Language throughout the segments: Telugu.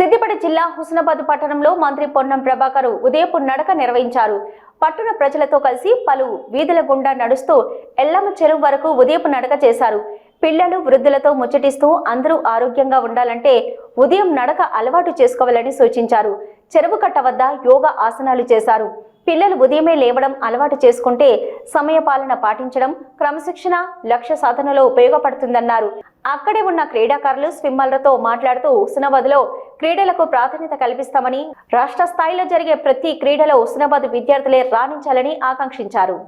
సిద్దిపేట జిల్లా హుస్నాబాద్ పట్టణంలో మంత్రి పొన్నం ప్రభాకర్ ఉదయపు నడక నిర్వహించారు. పట్టణ ప్రజలతో కలిసి పలు వీధుల గుండా నడుస్తూ ఎల్లమ్మ చెరువు వరకు ఉదయపు నడక చేశారు. పిల్లలు వృద్ధులతో ముచ్చటిస్తూ అందరూ ఆరోగ్యంగా ఉండాలంటే ఉదయం నడక అలవాటు చేసుకోవాలని సూచించారు. చెరువు కట్ట వద్ద యోగా ఆసనాలు చేశారు. పిల్లలు ఉదయమే లేవడం అలవాటు చేసుకుంటే సమయపాలన పాటించడం క్రమశిక్షణ లక్ష్య సాధనలో ఉపయోగపడుతుందన్నారు. అక్కడే ఉన్న క్రీడాకారులు స్విమ్మర్లతో మాట్లాడుతూ హుస్నాబాద్లో క్రీడలకు ప్రాధాన్యత కల్పిస్తామని రాష్ట్ర స్థాయిలో జరిగే ప్రతి క్రీడలో హుస్నాబాద్ విద్యార్థులే రాణించాలని ఆకాంక్షించారు.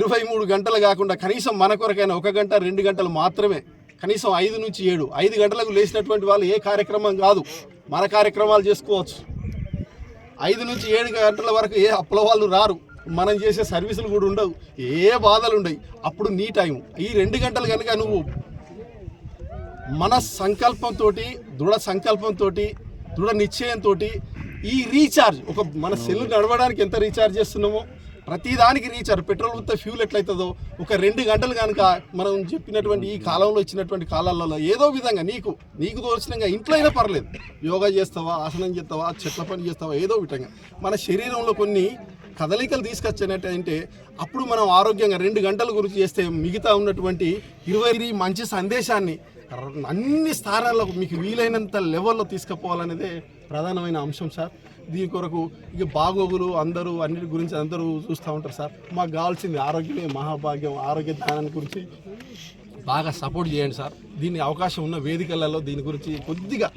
ఇరవై మూడు గంటలు కాకుండా కనీసం మన కొరకైనా ఒక గంట రెండు గంటలు మాత్రమే. కనీసం ఐదు నుంచి ఏడు. ఐదు గంటలకు లేచినటువంటి వాళ్ళు ఏ కార్యక్రమం కాదు. మన కార్యక్రమాలు చేసుకోవచ్చు. ఐదు నుంచి ఏడు గంటల వరకు ఏ అప్పుల వాళ్ళు రారు. మనం చేసే సర్వీసులు కూడా ఉండవు. ఏ బాధలు ఉండవు అప్పుడు నీ టైం ఈ రెండు గంటలు కనుక నువ్వు మన సంకల్పంతో దృఢ సంకల్పంతో దృఢ నిశ్చయంతో ఈ రీఛార్జ్ ఒక మన సెల్ నడవడానికి ఎంత రీఛార్జ్ చేస్తున్నామో ప్రతిదానికి రీఛార్జ్ పెట్రోల్ ఉత్త ఫ్యూల్ ఎట్లయితుందో ఒక రెండు గంటలు కనుక మనం చెప్పినటువంటి ఈ కాలంలో ఇచ్చినటువంటి కాలాలలో ఏదో విధంగా నీకు నీకు తోచినంగా ఇంట్లో అయినా పర్లేదు. యోగా చేస్తావా ఆసనం చేస్తావా చెట్ల పని చేస్తావా ఏదో విధంగా. మన శరీరంలో కొన్ని కదలికలు తీసుకొచ్చినట్టయితే అప్పుడు మనం ఆరోగ్యంగా రెండు గంటల గురించి చేస్తే మిగతా ఉన్నటువంటి ఇరవై మంచి సందేశాన్ని అన్ని స్థానాలకు మీకు వీలైనంత లెవెల్లో తీసుకుపోవాలనేదే ప్రధానమైన అంశం సార్. దీని కొరకు ఇక బాగోగులు అందరూ అన్నిటి గురించి అందరూ చూస్తూ ఉంటారు సార్. మాకు కావాల్సింది ఆరోగ్యమే మహాభాగ్యం ఆరోగ్య ధ్యానాన్ని గురించి బాగా సపోర్ట్ చేయండి సార్. దీని అవకాశం ఉన్న వేదికలలో దీని గురించి కొద్దిగా